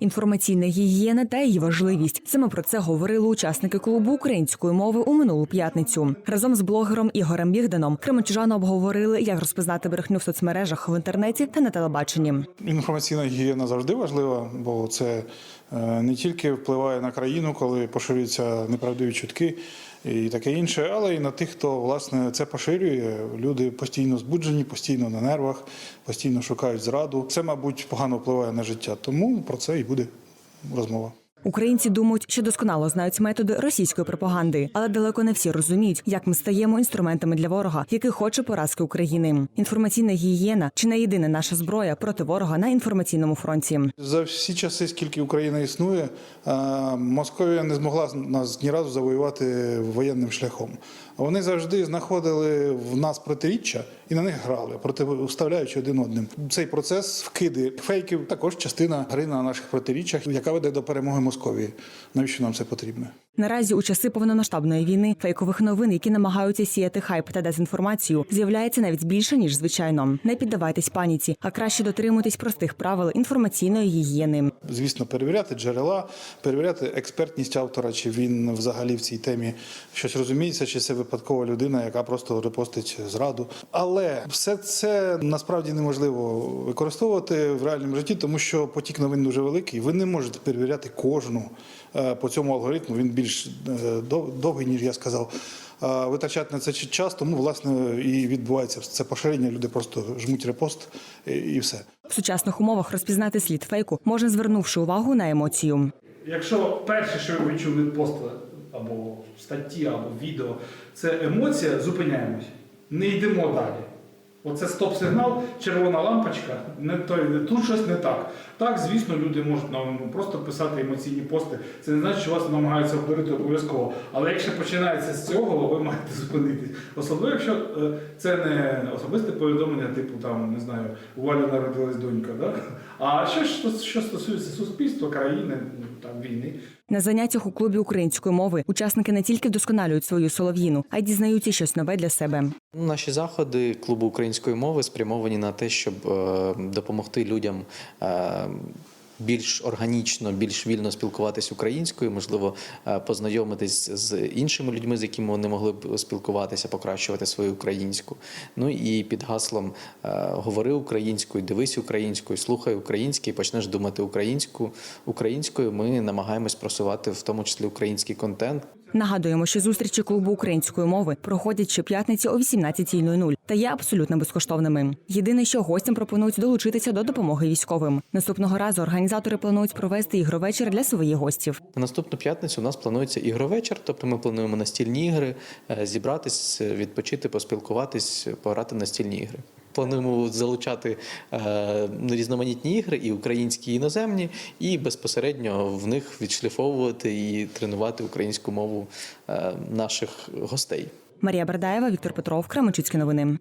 Інформаційна гігієна та її важливість. Саме про це говорили учасники клубу української мови у минулу п'ятницю. Разом з блогером Ігорем Бігданом кременчужани обговорили, як розпізнати брехню в соцмережах в інтернеті та на телебаченні. Інформаційна гігієна завжди важлива, бо це е, не тільки впливає на країну, коли поширюються неправдиві чутки і таке інше, але й на тих, хто власне це поширює. Люди постійно збуджені, постійно на нервах, постійно шукають зраду. Це, мабуть, погано впливає на життя. Тому про це і буде розмова. Українці думають, що досконало знають методи російської пропаганди, але далеко не всі розуміють, як ми стаємо інструментами для ворога, який хоче поразки України. Інформаційна гігієна чи не єдина наша зброя проти ворога на інформаційному фронті. За всі часи, скільки Україна існує, Московія не змогла нас ні разу завоювати воєнним шляхом. Вони завжди знаходили в нас протиріччя і на них грали, протиставляючи один одним. Цей процес вкиди фейків також частина гри на наших протиріччях, яка веде до перемоги Московії. Навіщо нам це потрібно? Наразі у часи повномасштабної війни фейкових новин, які намагаються сіяти хайп та дезінформацію, з'являється навіть більше ніж звичайно. Не піддавайтесь паніці, а краще дотримуйтесь простих правил інформаційної гігієни. Звісно, перевіряти джерела, перевіряти експертність автора, чи він взагалі в цій темі щось розуміється, чи це випадкова людина, яка просто репостить зраду. Але все це насправді неможливо використовувати в реальному житті, тому що потік новин дуже великий. Ви не можете перевіряти кожну е, по цьому алгоритму. Він більш е, дов- довгий, ніж я сказав. Е, Витрачати на це час, тому власне і відбувається це поширення. Люди просто жмуть репост і- все. В сучасних умовах розпізнати слід фейку можна звернувши увагу на емоцію. Якщо перше, що ви відчули від посту або статті, або відео, це емоція, зупиняємось. Не йдемо далі. Оце стоп-сигнал, червона лампочка, не той, тут щось не так. Так, звісно, люди можуть нам просто писати емоційні пости. Це не значить, що вас намагаються обдурити обов'язково. Але якщо починається з цього, ви маєте зупинитись. Особливо, якщо е, це не особисте повідомлення, типу там, не знаю, у Валі народилась донька, да? а що, що, що стосується суспільства, країни, ну, там, війни. На заняттях у клубі української мови учасники не тільки вдосконалюють свою солов'їну, а й дізнаються щось нове для себе. Наші заходи клубу української мови спрямовані на те, щоб е, допомогти людям е, більш органічно, більш вільно спілкуватись українською, можливо, е, познайомитись з іншими людьми, з якими вони могли б спілкуватися, покращувати свою українську. Ну і під гаслом е, говори українською, дивись українською, слухай українською, почнеш думати українську українською. Ми намагаємось просувати в тому числі український контент. Нагадуємо, що зустрічі клубу української мови проходять щоп'ятниці о 18.00 та є абсолютно безкоштовними. Єдине, що гостям пропонують долучитися до допомоги військовим. Наступного разу організатори планують провести ігровечір для своїх гостів. На наступну п'ятницю у нас планується ігровечір, тобто ми плануємо настільні ігри, е, зібратись, відпочити, поспілкуватись, пограти настільні ігри. Плануємо залучати е, різноманітні ігри, і українські, і іноземні, і безпосередньо в них відшліфовувати і тренувати українську мову е, наших гостей. Марія Бердаєва, Віктор Петров, Кременчуцькі новини.